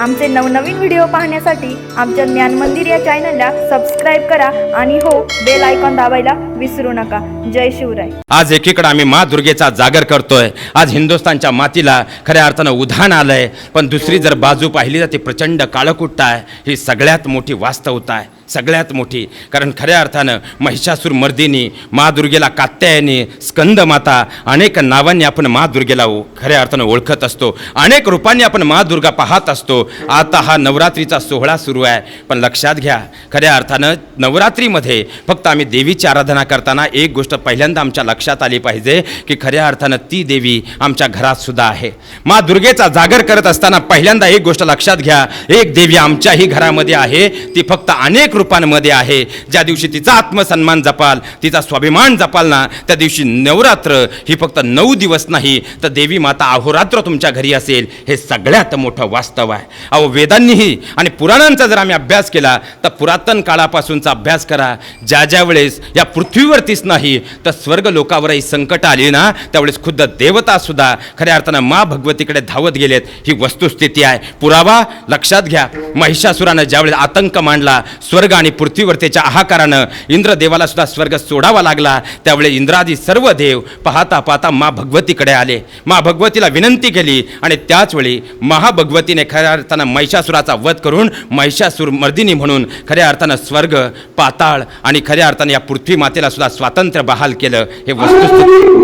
आमचे नवनवीन व्हिडिओ पाहण्यासाठी आमच्या ज्ञान मंदिर या चॅनलला सबस्क्राईब करा आणि हो बेल आयकॉन दाबायला विसरू नका. जय शिवराय. आज एकीकडे आम्ही मा दुर्गेचा जागर करतोय. आज हिंदुस्थानच्या मातीला खऱ्या अर्थानं उधाण आलंय. पण दुसरी जर बाजू पाहिली तर ती प्रचंड काळकुट्ट आहे. ही सगळ्यात मोठी वास्तवता आहे. सगळ्यात मोठी. कारण खऱ्या अर्थानं महिषासूर मर्दिनी मा दुर्गेला कात्यायनी स्कंद माता अनेक नावांनी आपण मा दुर्गेला ओ- खऱ्या अर्थानं ओळखत असतो. अनेक रूपांनी आपण मा दुर्गा पाहत असतो. आता हा नवरात्रीचा सोहळा सुरू आहे. पण लक्षात घ्या खऱ्या अर्थानं नवरात्रीमध्ये फक्त आम्ही देवीची आराधना करताना एक गोष्ट पहिल्यांदा आमच्या लक्षात आली पाहिजे की खऱ्या अर्थानं ती देवी आमच्या घरात सुद्धा आहे. मा दुर्गेचा जागर करत असताना पहिल्यांदा एक गोष्ट लक्षात घ्या एक देवी आमच्याही घरामध्ये आहे. ती फक्त अनेक रूपांमध्ये आहे. ज्या दिवशी तिचा आत्मसन्मान जपाल तिचा स्वाभिमान जपाल ना त्या दिवशी नवरात्र ही फक्त नऊ दिवस नाही तर देवी माता अहोरात्र तुमच्या घरी असेल हे सगळ्यात मोठं वास्तव आहे. अहो वेदांनीही आणि पुराणांचा जर आम्ही अभ्यास केला तर पुरातन काळापासूनचा अभ्यास करा. ज्या ज्या वेळेस या पृथ्वीवरतीच नाही तर स्वर्ग लोकावरही संकट आली ना त्यावेळेस खुद्द देवतासुद्धा खऱ्या अर्थानं मा भगवतीकडे धावत गेलेत. ही वस्तुस्थिती आहे. पुरावा लक्षात घ्या. महिषासुरानं ज्यावेळेस आतंक मांडला स्वर्ग आणि पृथ्वीवरतीच्या आहाकारानं इंद्रदेवाला सुद्धा स्वर्ग सोडावा लागला त्यावेळी इंद्रादी सर्व देव पाहता पाहता मा भगवतीकडे आले. मा भगवतीला विनंती केली आणि त्याचवेळी महाभगवतीने खऱ्या अर्थानं महिषासुराचा वध करून महिषासूर मर्दिनी म्हणून खऱ्या अर्थानं स्वर्ग पाताळ आणि खऱ्या अर्थानं या पृथ्वी मातेला सुद्धा स्वातंत्र्य बहाल केलं हे वस्तुस्थिती.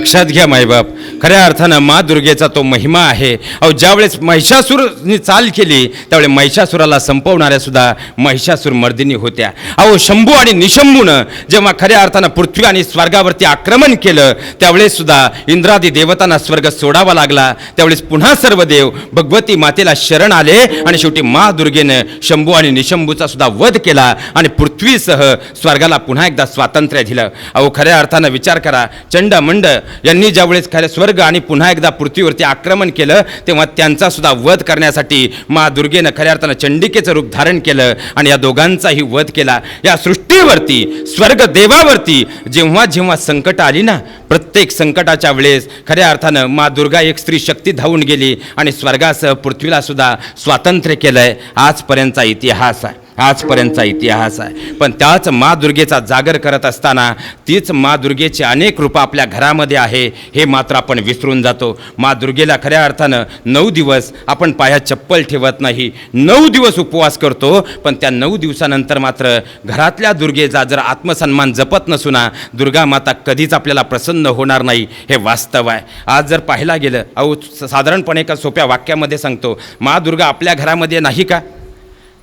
लक्षात घ्या मायबाप. खऱ्या अर्थानं मा दुर्गेचा तो महिमा आहे. अहो ज्यावेळेस महिषासूरनी चाल केली त्यावेळेस महिषासुराला संपवणाऱ्या सुद्धा महिषासूर मर्दिनी होत्या. अहो शंभू आणि निशंभूनं जेव्हा खऱ्या अर्थानं पृथ्वी आणि स्वर्गावरती आक्रमण केलं त्यावेळेस सुद्धा इंद्रादी देवतांना स्वर्ग सोडावा लागला. त्यावेळेस पुन्हा सर्व देव भगवती मातेला शरण आले आणि शेवटी मा दुर्गेनं शंभू आणि निशंभूचा सुद्धा वध केला आणि पृथ्वीसह स्वर्गाला पुन्हा एकदा स्वातंत्र्य दिलं. अहो खऱ्या अर्थानं विचार करा चंड मंड यांनी ज्यावेळेस खऱ्या स्वर्ग आणि पुन्हा एकदा पृथ्वीवरती आक्रमण केलं तेव्हा त्यांचा सुद्धा वध करण्यासाठी मा दुर्गेनं खऱ्या अर्थानं चंडिकेचं रूप धारण केलं आणि या दोघांचाही वध केला. या सृष्टीवरती स्वर्ग देवावरती जेव्हा जेव्हा संकट आली ना प्रत्येक संकटाच्या वेळेस खऱ्या अर्थानं मा दुर्गा एक स्त्री शक्ती धावून गेली आणि स्वर्गासह पृथ्वीला सुद्धा स्वातंत्र्य केलंय. आजपर्यंतचा इतिहास आहे. आजपर्यंतचा इतिहास आहे. पण त्याच मा दुर्गेचा जागर करत असताना तीच मा दुर्गेची अनेक रूपं आपल्या घरामध्ये आहे हे मात्र आपण विसरून जातो. मा दुर्गेला खऱ्या अर्थानं नऊ दिवस आपण पाया चप्पल ठेवत नाही. नऊ दिवस उपवास करतो पण त्या नऊ दिवसानंतर मात्र घरातल्या दुर्गेचा जर आत्मसन्मान जपत नसुना दुर्गा माता कधीच आपल्याला प्रसन्न होणार नाही हे वास्तव आहे. आज जर पाहायला गेलं अहो साधारणपणे एका सोप्या वाक्यामध्ये सांगतो मा दुर्गा आपल्या घरामध्ये नाही का?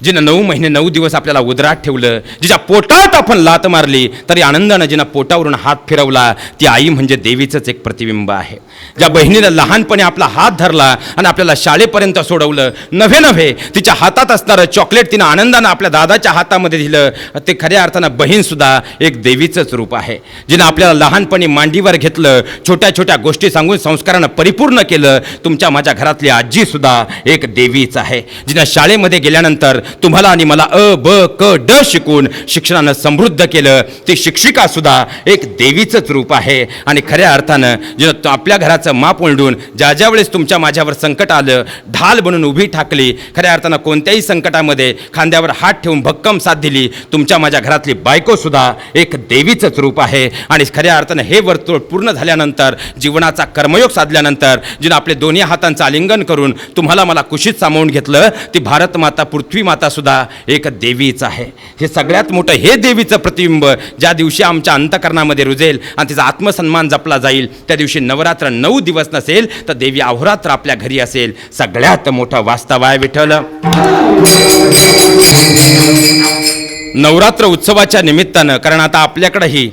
जिनं नऊ महिने नऊ दिवस आपल्याला उदरात ठेवलं जिच्या पोटात आपण लात मारली तरी आनंदानं जिनं पोटावरून हात फिरवला ती आई म्हणजे देवीचंच एक प्रतिबिंब आहे. ज्या बहिणीनं लहानपणी आपला हात धरला आणि आपल्याला शाळेपर्यंत सोडवलं नव्हे नव्हे तिच्या हातात असणारं चॉकलेट तिनं आनंदानं आपल्या दादाच्या हातामध्ये दिलं ते खऱ्या अर्थानं बहीणसुद्धा एक देवीचंच रूप आहे. जिनं आपल्याला लहानपणी मांडीवर घेतलं छोट्या छोट्या गोष्टी सांगून संस्कारानं परिपूर्ण केलं तुमच्या माझ्या घरातली आजीसुद्धा एक देवीच आहे. जिनं शाळेमध्ये गेल्यानंतर तुम्हाला आणि मला अ ब क ड शिकून शिक्षणानं समृद्ध केलं. ती शिक्षिका सुद्धा एक देवीचंच रूप आहे. आणि खऱ्या अर्थानं जिनं आपल्या घराचं माप ओंडून ज्या ज्या वेळेस तुमच्या माझ्यावर संकट आलं ढाल बनून उभी ठाकली खऱ्या अर्थानं कोणत्याही संकटामध्ये खांद्यावर हात ठेवून भक्कम साथ दिली तुमच्या माझ्या घरातली बायको सुद्धा एक देवीचंच रूप आहे. आणि खऱ्या अर्थानं हे वर्तुळ पूर्ण झाल्यानंतर जीवनाचा कर्मयोग साधल्यानंतर जिनं आपले दोन्ही हातांचं आलिंगन करून तुम्हाला मला कुशीत सामावून घेतलं ती भारत माता पृथ्वी माता मातासुद्धा एक देवीच आहे. हे सगळ्यात मोठं हे देवीचं प्रतिबिंब ज्या दिवशी आमच्या अंतकरणामध्ये रुजेल आणि तिचा आत्मसन्मान जपला जाईल त्या दिवशी नवरात्र नऊ दिवस नसेल तर देवी अहोरात्र आपल्या घरी असेल. सगळ्यात मोठं वास्तव आहे विठ्ठल. नवरात्र उत्सवाच्या निमित्तानं कारण आता आपल्याकडेही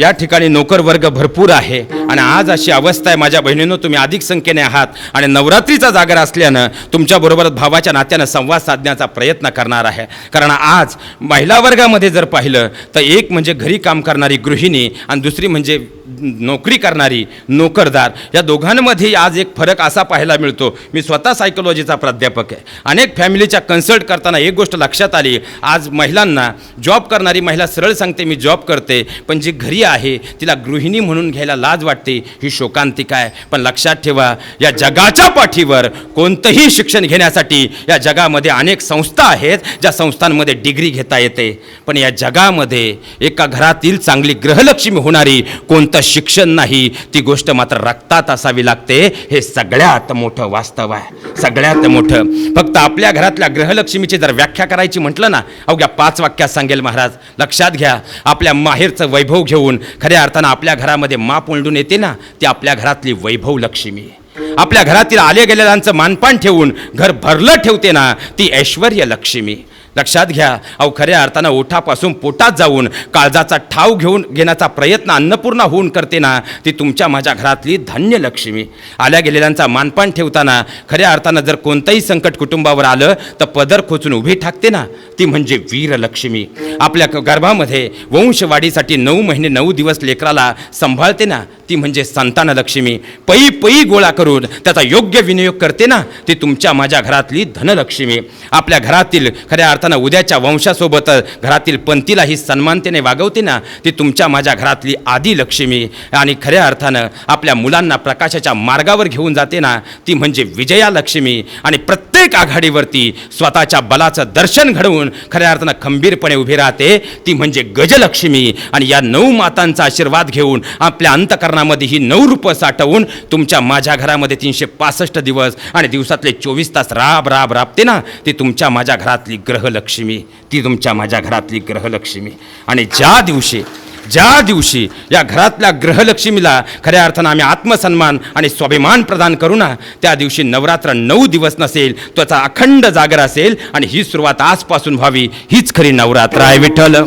या ठिकाणी नोकर वर्ग भरपूर आहे. आणि आज अशी अवस्था आहे माझ्या बहिणींनो तुम्ही अधिक संख्येने आहात. आणि नवरात्रीचा जागर असल्यानं तुमच्याबरोबर भावाच्या नात्यानं संवाद साधण्याचा प्रयत्न करणार आहे. कारण आज महिला वर्गामध्ये जर पाहिलं तर एक म्हणजे घरी काम करणारी गृहिणी आणि दुसरी म्हणजे नोकरी करणारी नोकरदार या दोघांमध्ये आज एक फरक असा पाहायला मिळतो. मी स्वतः सायकोलॉजीचा प्राध्यापक आहे. अनेक फॅमिलीच्या कन्सल्ट करताना एक गोष्ट लक्षात आली. आज महिलांना जॉब करणारी महिला सरळ सांगते मी जॉब करते पण जी घरी आहे तिला गृहिणी म्हणून घ्यायला लाज वाटते. ही शोकांतिका आहे. पण लक्षात ठेवा या जगाच्या पाठीवर कोणतंही शिक्षण घेण्यासाठी या जगामध्ये अनेक संस्था आहेत ज्या संस्थांमध्ये डिग्री घेता येते. पण या जगामध्ये एका घरातील चांगली ग्रहलक्ष्मी होणारी कोणतं शिक्षण नाही ती गोष्ट मात्र रक्तात असावी लागते. हे सगळ्यात मोठं वास्तव आहे. सगळ्यात मोठं. फक्त आपल्या घरातल्या ग्रहलक्ष्मीची जर व्याख्या करायची म्हटलं ना अवघ्या पाच वाक्यात सांगेल महाराज. लक्षात घ्या आपल्या माहेरचं वैभव घेऊन खऱ्या अर्थानं आपल्या घरामध्ये माप ओंडून येते ना ती आपल्या घरातली वैभव लक्ष्मी. आपल्या घरातील आले गेलेल्यांचं मानपान ठेवून घर भरलं ठेवते ना ती ऐश्वर्य लक्ष्मी. लक्षात घ्या अहो खऱ्या अर्थानं ओठापासून पोटात जाऊन काळजाचा ठाव घेऊन घेण्याचा प्रयत्न अन्नपूर्णा होऊन करते ना ती तुमच्या माझ्या घरातली धन्य लक्ष्मी आल्या गेलेल्यांचा मानपान ठेवताना खऱ्या अर्थानं जर कोणतंही संकट कुटुंबावर आलं तर पदर खोचून उभी ठाकते ना ती म्हणजे वीरलक्ष्मी. आपल्या गर्भामध्ये वंशवाढीसाठी नऊ महिने नऊ दिवस लेकराला सांभाळते ना ती म्हणजे संतानलक्ष्मी. पई पई गोळा करून त्याचा योग्य विनियोग करते ना ती तुमच्या माझ्या घरातली धनलक्ष्मी. आपल्या घरातील खऱ्या अर्थानं उद्याच्या वंशासोबत घरातील पंथीलाही सन्मानतेने वागवते ना ती तुमच्या माझ्या घरातली आदी लक्ष्मी. आणि खऱ्या अर्थानं आपल्या मुलांना प्रकाशाच्या मार्गावर घेऊन जाते ना ती म्हणजे विजया लक्ष्मी. आणि प्रत्येक प्रत्येक आघाडीवरती स्वतःच्या बलाचं दर्शन घडवून खऱ्या अर्थानं खंबीरपणे उभी राहते ती म्हणजे गजलक्ष्मी. आणि या नऊ मातांचा आशीर्वाद घेऊन आपल्या अंतकरणामध्ये ही नऊ रूपं साठवून तुमच्या माझ्या घरामध्ये तीनशे पासष्ट दिवस आणि दिवसातले चोवीस तास राब राब राबते ना? ती तुमच्या माझ्या घरातली ग्रहलक्ष्मी. ती तुमच्या माझ्या घरातली ग्रहलक्ष्मी. आणि ज्या दिवशी ज्या दिवशी या घरातल्या ग्रहलक्ष्मीला खऱ्या अर्थानं आम्ही आत्मसन्मान आणि स्वाभिमान प्रदान करू ना त्या दिवशी नवरात्र नऊ दिवस नसेल त्याचा अखंड जागर असेल आणि ही सुरुवात आजपासून व्हावी हीच खरी नवरात्र आहे विठ्ठल.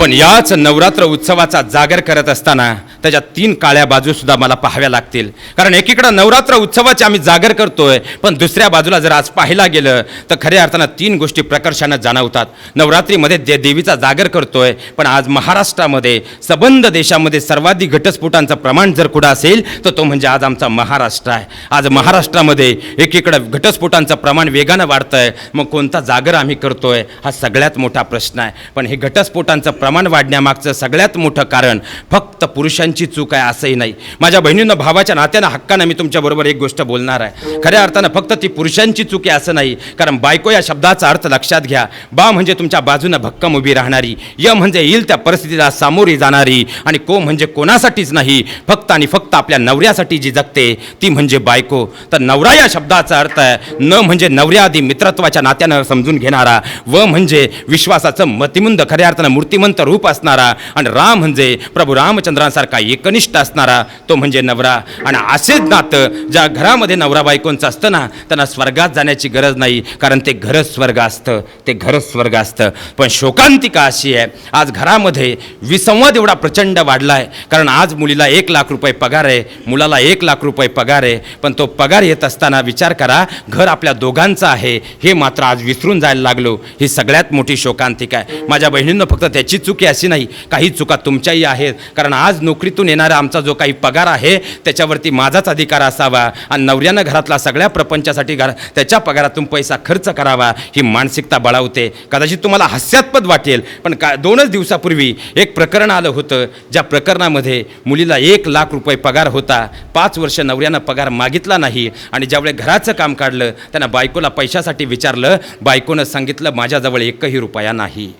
पण याच नवरात्र उत्सवाचा जागर करत असताना त्याच्या तीन काळ्या बाजूसुद्धा मला पाहाव्या लागतील. कारण एकीकडं नवरात्र उत्सवाचे आम्ही जागर करतोय पण दुसऱ्या बाजूला जर आज पाहायला गेलं तर खऱ्या अर्थानं तीन गोष्टी प्रकर्षानं जाणवतात. नवरात्रीमध्ये दे देवीचा जागर करतोय पण आज महाराष्ट्रामध्ये सबंध देशामध्ये सर्वाधिक घटस्फोटांचं प्रमाण जर कुठं असेल तर तो म्हणजे आज आमचा महाराष्ट्र आहे. आज महाराष्ट्रामध्ये एकीकडं घटस्फोटांचं प्रमाण वेगानं वाढतं आहे मग कोणता जागर आम्ही करतोय हा सगळ्यात मोठा प्रश्न आहे. पण हे घटस्फोटांचं प्रमाण वाढण्यामागचं सगळ्यात मोठं कारण फक्त पुरुषांची चूक आहे असंही नाही. माझ्या बहिणींना भावाच्या नात्यानं हक्कानं मी तुमच्याबरोबर एक गोष्ट बोलणार आहे. खऱ्या अर्थानं फक्त ती पुरुषांची चूक आहे असं नाही. कारण बायको या शब्दाचा अर्थ लक्षात घ्या. बा म्हणजे तुमच्या बाजूनं भक्कम उभी राहणारी. य म्हणजे येईल त्या परिस्थितीला सामोरी जाणारी. आणि को म्हणजे कोणासाठीच नाही. फक्त आणि फक्त आपल्या नवऱ्यासाठी जी जगते ती म्हणजे बायको. तर नवरा या शब्दाचा अर्थ आहे न म्हणजे नवऱ्याआधी मित्रत्वाच्या नात्यानं समजून घेणारा व म्हणजे विश्वासाचं मतिमुंद खऱ्या अर्थानं मूर्तिमंत रूप असणारा आणि राम म्हणजे प्रभू रामचंद्रांसारखा एकनिष्ठ असणारा तो म्हणजे नवरा. आणि असेच नातं ज्या घरामध्ये नवरा बायकोंचं असतं ना त्यांना स्वर्गात जाण्याची गरज नाही कारण ते घरच स्वर्ग असतं ते घरच स्वर्ग असतं पण शोकांतिका अशी आहे आज घरामध्ये विसंवाद एवढा प्रचंड वाढला आहे कारण आज मुलीला एक लाख रुपये रुपये पगार आहे मुलाला एक लाख रुपये पगार आहे पण तो पगार येत असताना विचार करा घर आपल्या दोघांचं आहे हे मात्र आज विसरून जायला लागलो. ही सगळ्यात मोठी शोकांतिका आहे. माझ्या बहिणींना फक्त त्याची चुकी अशी नाही काही चुका तुमच्याही आहेत. कारण आज नोकरीतून येणारा आमचा जो काही पगार आहे त्याच्यावरती माझाच अधिकार असावा आणि नवऱ्यानं घरातला सगळ्या प्रपंचासाठी घर त्याच्या पगारातून पैसा खर्च करावा ही मानसिकता बळावते. कदाचित तुम्हाला हास्यास्पद वाटेल पण का दोनच दिवसापूर्वी एक प्रकरण आलं होतं ज्या प्रकरणामध्ये मुलीला एक लाख लाख रुपये पगार होता. पाच वर्ष नवऱ्यानं पगार मागितला नाही आणि ज्यावेळी घराचं काम काढलं त्यांना बायकोला पैशासाठी विचारलं बायकोनं सांगितलं माझ्याजवळ एकही रुपया नाही.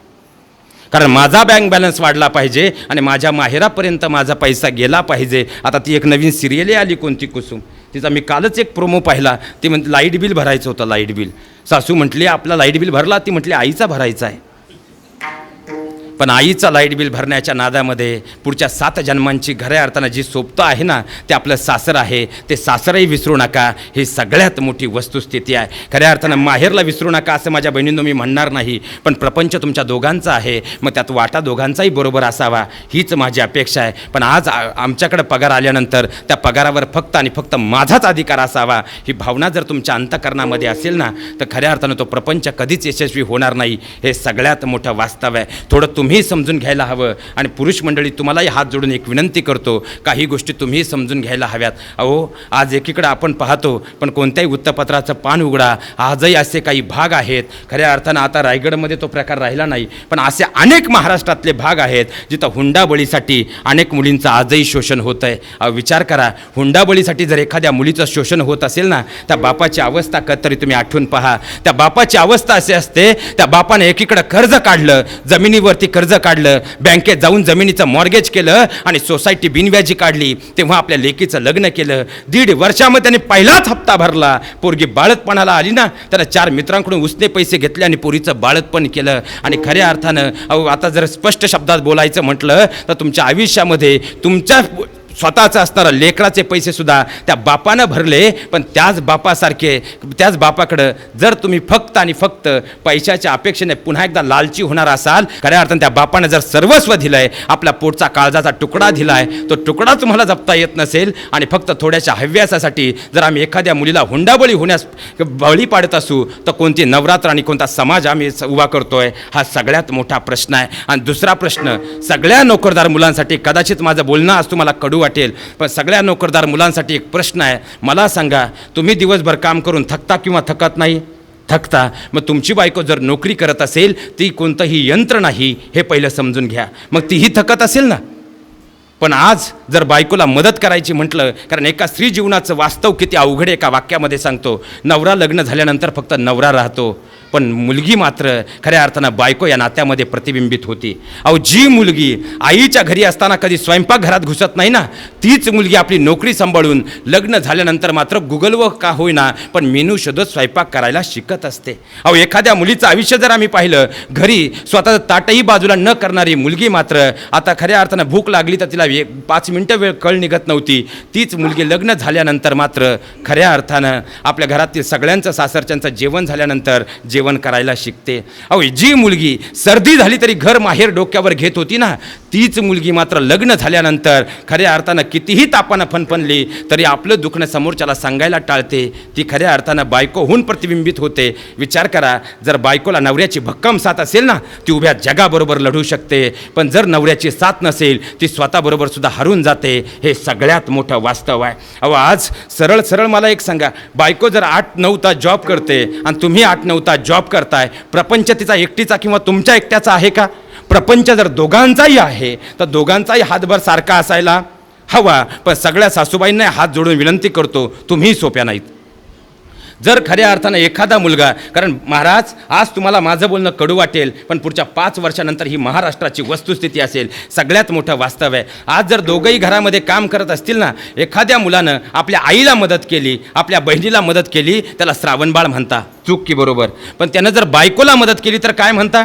कारण माझा बँक बॅलन्स वाढला पाहिजे आणि माझ्या माहेरापर्यंत माझा पैसा गेला पाहिजे. आता ती एक नवीन सिरियलही आली कोणती कुसुम? तिचा मी कालच एक प्रोमो पाहिला. ती म्हणते लाइट बिल भरायचं होतं लाइट बिल. सासू म्हटली आपला लाइट बिल भरला. ती म्हटली आईचा भरायचा आहे. पण आईचं लाइट बिल भरण्याच्या नादामध्ये पुढच्या सात जन्मांची खऱ्या अर्थानं जी सोबतं आहे ना ते आपलं सासर आहे ते सासरही विसरू नका. ही सगळ्यात मोठी वस्तुस्थिती आहे. खऱ्या अर्थानं माहेरला विसरू नका असं माझ्या बहिणींनो मी म्हणणार नाही पण प्रपंच तुमच्या दोघांचा आहे. मग त्यात वाटा दोघांचाही बरोबर असावा हीच माझी अपेक्षा आहे. पण आज आमच्याकडं आमच्याकडे पगार आल्यानंतर त्या पगारावर फक्त आणि फक्त माझाच अधिकार असावा ही भावना जर तुमच्या अंतकरणामध्ये असेल ना तर खऱ्या अर्थानं तो प्रपंच कधीच यशस्वी होणार नाही. हे सगळ्यात मोठं वास्तव आहे. थोडं तुम्ही समजून घ्यायला हवं. आणि पुरुष मंडळी तुम्हालाही हात जोडून एक विनंती करतो काही गोष्टी तुम्ही समजून घ्यायला हव्यात. अहो आज एकीकडे आपण पाहतो पण कोणत्याही वृत्तपत्राचं पान उघडा. आजही असे काही भाग आहेत. खऱ्या अर्थानं आता रायगडमध्ये तो प्रकार राहिला नाही पण असे अनेक महाराष्ट्रातले भाग आहेत जिथं हुंडाबळीसाठी अनेक मुलींचं आजही शोषण होतं आहे विचार करा हुंडाबळीसाठी जर एखाद्या मुलीचं शोषण होत असेल ना त्या बापाची अवस्था कतरी तुम्ही आठवून पहा. त्या बापाची अवस्था अशी असते त्या बापाने एकीकडं कर्ज काढलं जमिनीवरती कर्ज कर्ज काढलं बँकेत जाऊन जमिनीचं मॉर्गेज केलं आणि सोसायटी बिनव्याजी काढली. तेव्हा आपल्या लेकीचं लग्न केलं. दीड वर्षामध्ये त्याने पहिलाच हप्ता भरला. पोरगी बाळतपणाला आली ना त्याला चार मित्रांकडून उसने पैसे घेतले आणि पोरीचं बाळतपण केलं. आणि खऱ्या अर्थानं अहो आता जर स्पष्ट शब्दात बोलायचं म्हटलं तर तुमच्या आयुष्यामध्ये तुमच्या स्वतःचं असणारं लेकराचे पैसेसुद्धा त्या बापानं भरले पण त्याच बापासारखे त्याच बापाकडं जर तुम्ही फक्त आणि फक्त पैशाच्या अपेक्षेने पुन्हा एकदा लालची होणार असाल खऱ्या अर्थानं त्या बापानं जर सर्वस्व दिलंय आपल्या पोटचा काळजाचा तुकडा दिलाय तो तुकडा तुम्हाला जपता येत नसेल आणि फक्त थोड्याशा हव्यासासाठी जर आम्ही एखाद्या मुलीला हुंडाबळी होण्यास बळी पाडत असू तर कोणती नवरात्र आणि कोणता समाज आम्ही उभा करतोय हा सगळ्यात मोठा प्रश्न आहे. आणि दुसरा प्रश्न सगळ्या नोकरदार मुलांसाठी कदाचित माझं बोलणं आज तुम्हाला कडू वाटेल. पण सगळ्या नोकरदार मुलांसाठी एक प्रश्न आहे. मला सांगा तुम्ही दिवसभर काम करून थकता किंवा थकत नाही? थकता. मग तुमची बायको जर नोकरी करत असेल ती कोणतंही यंत्र नाही हे पहिलं समजून घ्या. मग तीही थकत असेल ना? पण आज जर बायकोला मदत करायची म्हटलं कारण एका स्त्री जीवनाचं वास्तव किती अवघड आहे एका वाक्यामध्ये सांगतो. नवरा लग्न झाल्यानंतर फक्त नवरा राहतो. पण मुलगी मात्र खऱ्या अर्थानं बायको या नात्यामध्ये प्रतिबिंबित होती. अहो जी मुलगी आईच्या घरी असताना कधी स्वयंपाकघरात घुसत नाही ना तीच मुलगी आपली नोकरी सांभाळून लग्न झाल्यानंतर मात्र गुगलवर का होईना पण मेनू शोधत स्वयंपाक करायला शिकत असते. अहो एखाद्या मुलीचं आयुष्य जर आम्ही पाहिलं घरी स्वतःचं ताटही बाजूला न करणारी मुलगी मात्र आता खऱ्या अर्थानं भूक लागली तर तिला वे पाच मिनटं वेळ कळ निघत नव्हती. तीच मुलगी लग्न झाल्यानंतर मात्र खऱ्या अर्थानं आपल्या घरातील सगळ्यांचं सासरच्यांचं जेवण झाल्यानंतर जेवण जेवण करायला शिकते. अहो जी मुलगी सर्दी झाली तरी घर माहेर डोक्यावर घेत होती ना तीच मुलगी मात्र लग्न झाल्यानंतर खऱ्या अर्थानं कितीही तापानं फनफनली तरी आपलं दुखणं समोरच्याला सांगायला टाळते. ती खऱ्या अर्थानं बायकोहून प्रतिबिंबित होते. विचार करा जर बायकोला नवऱ्याची भक्कम साथ असेल ना ती उभ्या जगाबरोबर लढू शकते. पण जर नवऱ्याची साथ नसेल ती स्वतःबरोबर सुद्धा हरून जाते. हे सगळ्यात मोठं वास्तव आहे. अहो आज सरळ सरळ मला एक सांगा बायको जर आठ नऊ तास जॉब करते आणि तुम्ही आठ नऊ तास जॉब जॉब करताय प्रपंच तिचा एकटीचा किंवा तुमच्या एकट्याचा आहे का? प्रपंच जर दोघांचाही आहे तर दोघांचाही हातभर सारखा असायला हवा. पण सगळ्या सासूबाईंना हात जोडून विनंती करतो तुम्ही सोप्या नाहीत. जर खऱ्या अर्थानं एखादा मुलगा कारण महाराज आज तुम्हाला माझं बोलणं कडू वाटेल पण पुढच्या पाच वर्षानंतर ही महाराष्ट्राची वस्तुस्थिती असेल सगळ्यात मोठं वास्तव आहे. आज जर दोघंही घरामध्ये काम करत असतील ना एखाद्या मुलानं आपल्या आईला मदत केली आपल्या बहिणीला मदत केली त्याला श्रावणबाळ म्हणता. चूक की बरोबर. पण त्यानं जर बायकोला मदत केली तर काय म्हणता?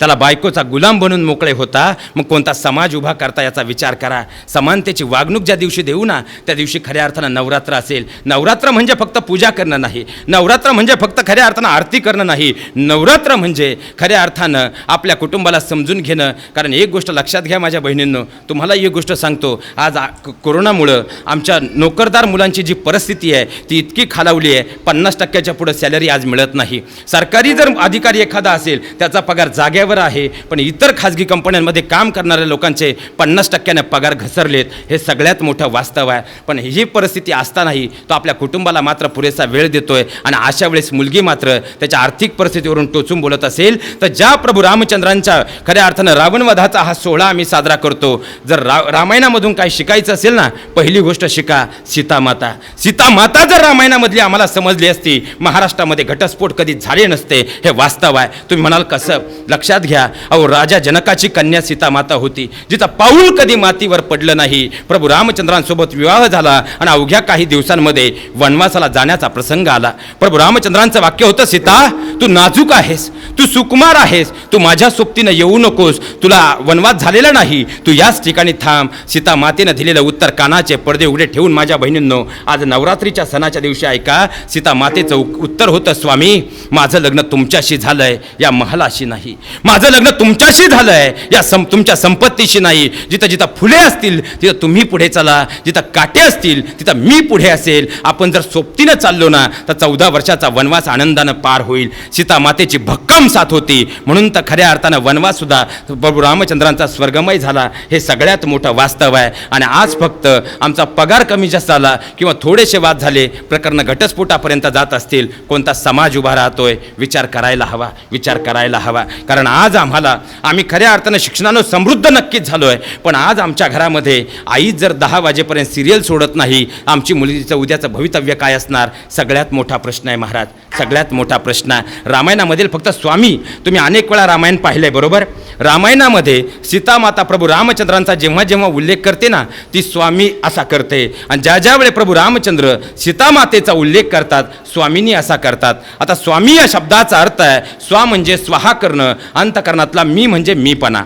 त्याला बायकोचा गुलाम बनून मोकळे होता. मग कोणता समाज उभा करता याचा विचार करा. समानतेची वागणूक ज्या दिवशी देऊ ना त्या दिवशी खऱ्या अर्थानं नवरात्र असेल. नवरात्र म्हणजे फक्त पूजा करणं नाही. नवरात्र म्हणजे फक्त खऱ्या अर्थानं आरती करणं नाही. नवरात्र म्हणजे खऱ्या अर्थानं आपल्या कुटुंबाला समजून घेणं. कारण एक गोष्ट लक्षात घ्या माझ्या बहिणींनो तुम्हाला एक गोष्ट सांगतो. आज कोरोनामुळं आमच्या नोकरदार मुलांची जी परिस्थिती आहे ती इतकी खालावली आहे. पन्नास टक्क्याच्या पुढं सॅलरी आज मिळत नाही. सरकारी जर अधिकारी एखादा असेल त्याचा पगार जाग्यावर आहे पण इतर खाजगी कंपन्यांमध्ये काम करणाऱ्या लोकांचे पन्नास टक्क्याने पगार घसरलेत. हे सगळ्यात मोठं वास्तव आहे. पण ही परिस्थिती असतानाही तो आपल्या कुटुंबाला मात्र पुरेसा वेळ देतोय आणि अशा वेळेस मुलगी मात्र त्याच्या आर्थिक परिस्थितीवरून टोचून बोलत असेल तर ज्या प्रभू रामचंद्रांच्या खऱ्या अर्थानं रावणवधाचा हा सोहळा आम्ही साजरा करतो. जर रा रामायणामधून काय शिकायचं असेल ना पहिली गोष्ट शिका सीतामाता सीतामाता जर रामायणामधली आम्हाला समजली असती महाराष्ट्रामध्ये घटस्फोट कधी झाले नसते हे वास्तव आहे. तुम्ही म्हणाल कसं? लक्षात लक्षात घ्या अहो राजा जनकाची कन्या सीता माता होती जिचा पाऊल कधी मातीवर पडलं नाही. प्रभू रामचंद्रांसोबत विवाह झाला आणि अवघ्या काही दिवसांमध्ये वनवासाला जाण्याचा प्रसंग आला. प्रभू रामचंद्रांचं वाक्य होतं सीता तू नाजूक आहेस तू सुकुमार आहेस तू माझ्या सोबतीनं येऊ नकोस तुला वनवास झालेला नाही तू याच ठिकाणी थांब. सीता मातेनं दिलेलं उत्तर कानाचे पडदे उघडे ठेवून माझ्या बहिणींनो आज नवरात्रीच्या सणाच्या दिवशी ऐका सीता मातेचं उत्तर होतं स्वामी माझं लग्न तुमच्याशी झालंय या महालाशी नाही. माझं लग्न तुमच्याशी झालं आहे या सं तुमच्या संपत्तीशी नाही. जिथं जिथं फुले असतील तिथं तुम्ही पुढे चला. जिथं काटे असतील तिथं मी पुढे असेल. आपण जर सोबतीनं चाललो ना तर चौदा वर्षाचा वनवास आनंदानं पार होईल. सीता मातेची भक्कम साथ होती. म्हणून तर खऱ्या अर्थानं वनवाससुद्धा प्रभू रामचंद्रांचा स्वर्गमय झाला. हे सगळ्यात मोठं वास्तव आहे. आणि आज फक्त आमचा पगार कमी जास्त झाला किंवा थोडेसे वाद झाले प्रकरण घटस्फोटापर्यंत जात असतील. कोणता समाज उभा राहतोय? विचार करायला हवा. विचार करायला हवा. कारण आज आम्हाला आम्ही खऱ्या अर्थानं शिक्षणानं समृद्ध नक्कीच झालो आहे पण आज आमच्या घरामध्ये आई जर दहा वाजेपर्यंत सिरियल सोडत नाही आमची मुलीचं उद्याचं भवितव्य काय असणार? सगळ्यात मोठा प्रश्न आहे महाराज. सगळ्यात मोठा प्रश्न आहे. रामायणामधील फक्त स्वामी तुम्ही अनेक वेळा रामायण पाहिलं आहे बरोबर? रामायणामध्ये सीतामाता प्रभू रामचंद्रांचा जेव्हा जेव्हा उल्लेख करते ना ती स्वामी असा करते. आणि ज्या ज्यावेळे प्रभू रामचंद्र सीतामातेचा उल्लेख करतात स्वामीनी असा करतात. आता स्वामी या शब्दाचा अर्थ आहे स्वा म्हणजे स्वाहा करणं. अंतकरणातला मी म्हणजे मीपणा.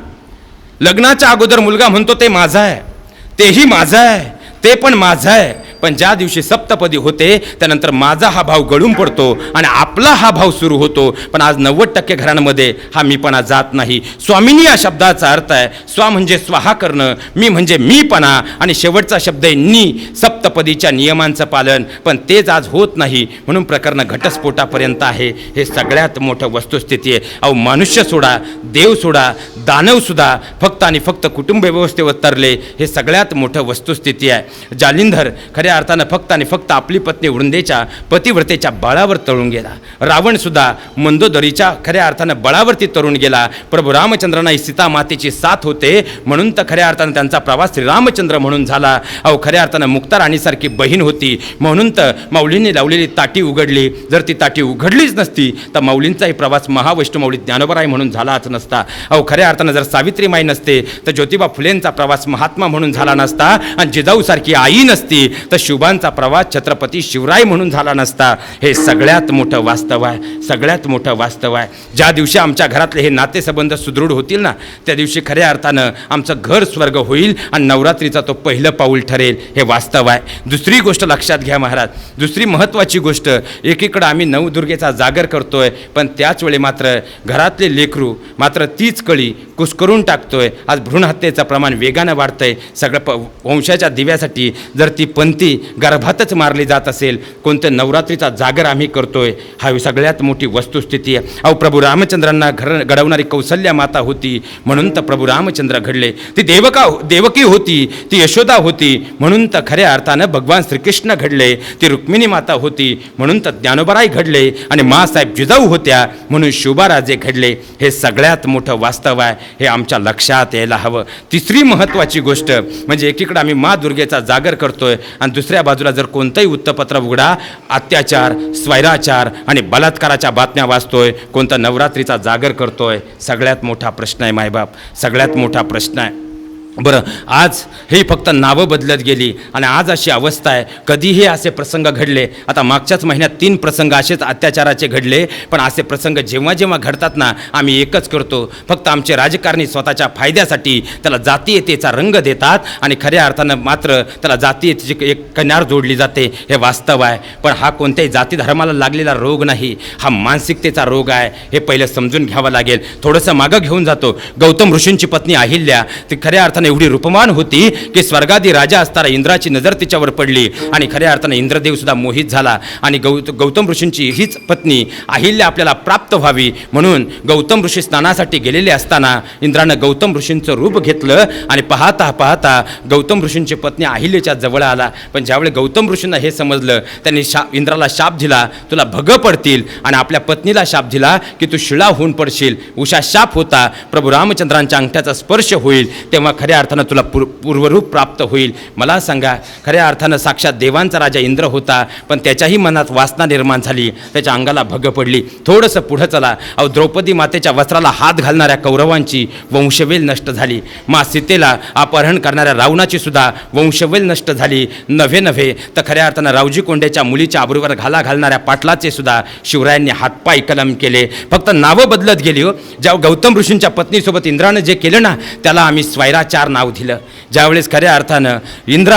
लग्नाच्या अगोदर मुलगा म्हणतो ते माझं आहे. तेही माझं आहे. ते पण माझं आहे. पण ज्या दिवशी सप्तपदी होते त्यानंतर माझा हा भाव गळून पडतो आणि आपला हा भाव सुरू होतो. पण आज नव्वद टक्के घरांमध्ये हा मीपणा जात नाही. स्वामिनी या शब्दाचा अर्थ आहे स्वा म्हणजे स्वाहा करणं मी म्हणजे मीपणा आणि शेवटचा शब्द आहे नी. सप्तपदीच्या नियमांचं पालन. पण तेच आज होत नाही म्हणून प्रकरण घटस्फोटापर्यंत आहे. हे सगळ्यात मोठं वस्तुस्थिती आहे. अहो मनुष्य सोडा देव सोडा दानव सुद्धा फक्त आणि फक्त कुटुंब व्यवस्थेवर तरले हे सगळ्यात मोठं वस्तुस्थिती आहे. जालिंधर खऱ्या अर्थानं फक्त आणि फक्त आपली पत्नी वृंदेच्या पतिव्रतेच्या बळावर तळून गेला. रावणसुद्धा मंदोदरीच्या खऱ्या अर्थानं बळावरती तरुण गेला. प्रभू रामचंद्रांना ही सीता मातेची साथ होते म्हणून तर खऱ्या अर्थानं त्यांचा प्रवास श्रीरामचंद्र म्हणून झाला. अहो खऱ्या अर्थानं मुक्ता राणीसारखी बहीण होती. म्हणून तर माऊलींनी लावलेली ताटी उघडली. जर ती ताटी उघडलीच नसती तर माऊलींचाही प्रवास महावैष्णव माऊली ज्ञानोबराय म्हणून झालाच नसता. अहो खऱ्या अर्थानं जर सावित्रीमाई नसते तर ज्योतिबा फुलेंचा प्रवास महात्मा म्हणून झाला नसता आणि जिजाऊसारखी आई नसती तर शुभांचा प्रवास छत्रपती शिवराय म्हणून झाला नसता. हे सगळ्यात मोठं वास्तव आहे सगळ्यात मोठं वास्तव आहे. ज्या दिवशी आमच्या घरातले हे नातेसंबंध सुदृढ होतील ना त्या दिवशी खऱ्या अर्थानं आमचं घर स्वर्ग होईल आणि नवरात्रीचा तो पहिलं पाऊल ठरेल हे वास्तव आहे. दुसरी गोष्ट लक्षात घ्या महाराज दुसरी महत्त्वाची गोष्ट एकीकडं आम्ही नवदुर्गेचा जागर करतोय पण त्याच वेळी मात्र घरातले लेकरू मात्र तीच कळी कुस्करून टाकतोय आज भ्रूणहत्येचं प्रमाण वेगानं वाढतं आहे सगळं प वंशाच्या दिव्यासाठी जर ती पंथी गर्भातच मारली जात असेल कोणतं नवरात्रीचा जागर आम्ही करतो आहे हा सगळ्यात मोठी वस्तुस्थिती आहे. अहो प्रभू रामचंद्रांना घर घडवणारी कौशल्या माता होती म्हणून तर प्रभू रामचंद्र घडले. ती देवका देवकी होती ती यशोदा होती म्हणून तर खऱ्या अर्थानं भगवान श्रीकृष्ण घडले. ती रुक्मिणी माता होती म्हणून तर ज्ञानोबराई घडले आणि मासाहेब जिजाऊ होत्या म्हणून शोभाराजे घडले. हे सगळ्यात मोठं वास्तव आहे हे आमच्या लक्षात यायला हवं. तिसरी महत्त्वाची गोष्ट म्हणजे एकीकडं आम्ही मा दुर्गेचा जागर करतोय आणि दुसऱ्या बाजूला जर कोणतंही वृत्तपत्र उघडा अत्याचार स्वैराचार आणि बलात्काराच्या बातम्या वाचतोय कोणता नवरात्रीचा जागर करतोय सगळ्यात मोठा प्रश्न आहे मायबाप. सगळ्यात मोठा प्रश्न आहे. बरं आज हे फक्त नावं बदलत गेली आणि आज अशी अवस्था आहे. कधीही असे प्रसंग घडले आता मागच्याच महिन्यात तीन प्रसंग असेच अत्याचाराचे घडले पण असे प्रसंग जेव्हा जेव्हा घडतात ना आम्ही एकच करतो. फक्त आमचे राजकारणी स्वतःच्या फायद्यासाठी त्याला जातीयतेचा रंग देतात आणि खऱ्या अर्थानं मात्र त्याला जातीयतेची एक कन्यार जोडली जाते हे वास्तव आहे. पण हा कोणत्याही जाती धर्माला लागलेला रोग नाही हा मानसिकतेचा रोग आहे हे पहिलं समजून घ्यावं लागेल. थोडंसं मागं घेऊन जातो. गौतम ऋषींची पत्नी अहिल्या ती खऱ्या अर्थाने एवढी रूपमान होती की स्वर्गादी राजा असताना इंद्राची नजर तिच्यावर पडली. आणि खऱ्या अर्थाने इंद्रदेव सुद्धा मोहित झाला. आणि गौ गौतम ऋषींची हीच पत्नी अहिल्या आपल्याला प्राप्त व्हावी. म्हणून गौतम ऋषी स्नानासाठी गेलेले असताना इंद्रानं गौतम ऋषींचं रूप घेतलं. आणि पाहता पाहता गौतम ऋषींची पत्नी अहिल्याच्या जवळ आला. पण ज्यावेळी गौतम ऋषींना हे समजलं त्यांनी शा इंद्राला शाप दिला. तुला भग पडतील. आणि आपल्या पत्नीला शाप दिला की तू शिळा होऊन पडशील. उषा शाप होता. प्रभू रामचंद्रांच्या अंगठ्याचा स्पर्श होईल. तेव्हा खऱ्या खऱ्या अर्थानं तुला पूर पूर्वरूप प्राप्त होईल. मला सांगा खऱ्या अर्थानं साक्षात देवांचा राजा इंद्र होता पण त्याच्याही मनात वासना निर्माण झाली त्याच्या अंगाला भग पडली. थोडंसं पुढं चला. अहो द्रौपदी मातेच्या वस्त्राला हात घालणाऱ्या कौरवांची वंशवेल नष्ट झाली. मा सीतेला अपहरण करणाऱ्या रावणाची सुद्धा वंशवेल नष्ट झाली. नव्हे नव्हे तर खऱ्या अर्थानं रावजी कोंड्याच्या मुलीच्या आबरूवर घाला घालणाऱ्या पाटलाचे सुद्धा शिवरायांनी हातपाय कलम केले. फक्त नावं बदलत गेली हो. ज्या गौतम ऋषींच्या पत्नीसोबत इंद्रानं जे केलं ना त्याला आम्ही स्वैराचार नाव दिलं. ज्यावेळेस खऱ्या अर्थानं इंद्र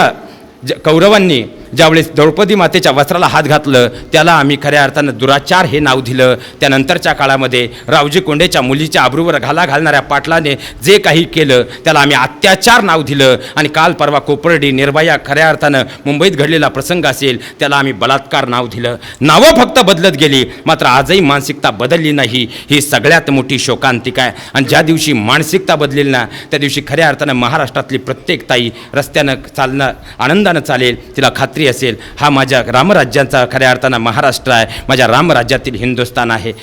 ज कौरवांनी ज्यावेळेस द्रौपदी मातेच्या वस्त्राला हात घातलं त्याला आम्ही खऱ्या अर्थानं दुराचार हे नाव दिलं. त्यानंतरच्या काळामध्ये रावजी कोंडेच्या मुलीच्या आबरूवर घाला घालणाऱ्या पाटलाने जे काही केलं त्याला आम्ही अत्याचार नाव दिलं. आणि काल परवा कोपर्डी निर्भया खऱ्या अर्थानं मुंबईत घडलेला प्रसंग असेल त्याला आम्ही बलात्कार नाव दिलं. नावं फक्त बदलत गेली मात्र आजही मानसिकता बदलली नाही. ही सगळ्यात मोठी शोकांतिका आहे. आणि ज्या दिवशी मानसिकता बदलेल ना त्या दिवशी खऱ्या अर्थानं महाराष्ट्रातली प्रत्येक ताई रस्त्यानं चालणं आनंदानं चालेल तिला खात्री असेल हा माझ्या रामराज्यांचा खऱ्या अर्थानं महाराष्ट्र आहे माझ्या रामराज्यातील हिंदुस्थान आहे.